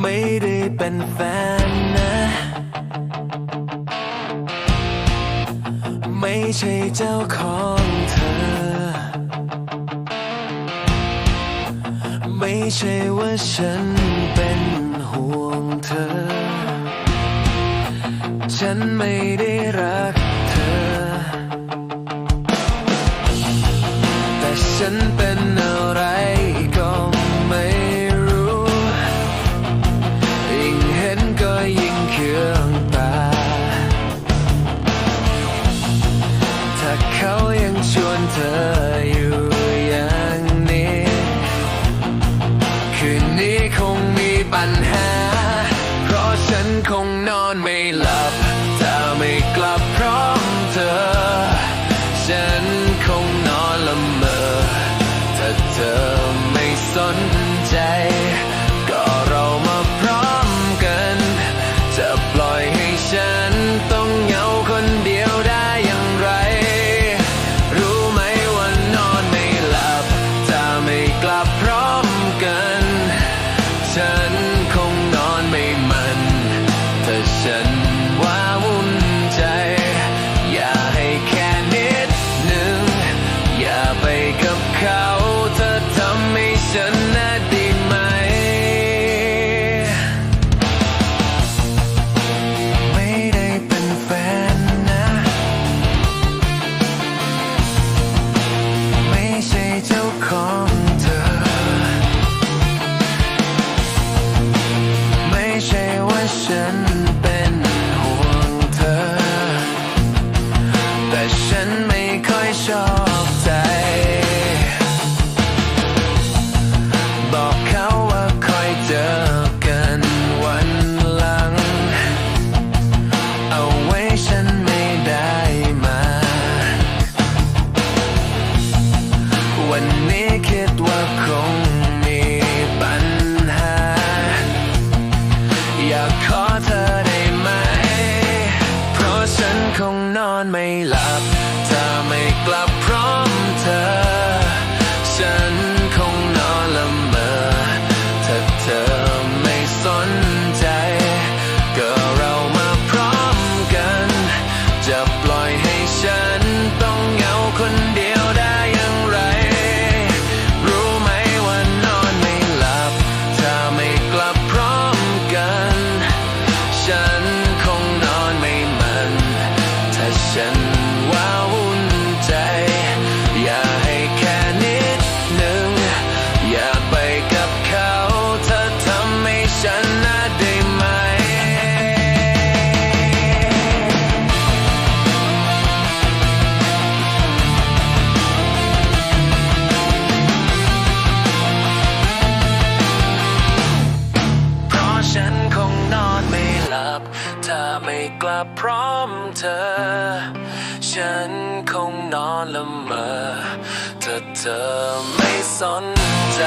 ไม่ได้เป็นแฟนนะ ไม่ใช่เจ้าของเธอ ไม่ใช่ว่าฉันเป็นห่วงเธอ ฉันไม่ได้รัก ฉันเป็นอะไรก็ไม่รู้ยิ่งเห็นก็ยิ่งเคืองตา ถ้าเขายังชวนเธออยู่อย่างนี้ คืนนี้คงมีปัญหา เพราะฉันคงนอนไม่หลับ เธอไม่สนใจ นไม่ค่อยชอบใจ บอกเขาว่าคอยเจอกันวันหลัง เอาไว้ฉันไม่ได้มา วันนี้คิดว่าคงมีปัญหา อยากขอเธอได้ไหม เพราะฉันคงนอนไม่หลับ ถ้าไม่กลับพร้อมเธอ ฉันคงนอนละเมอถ้าเธอไม่สนใจ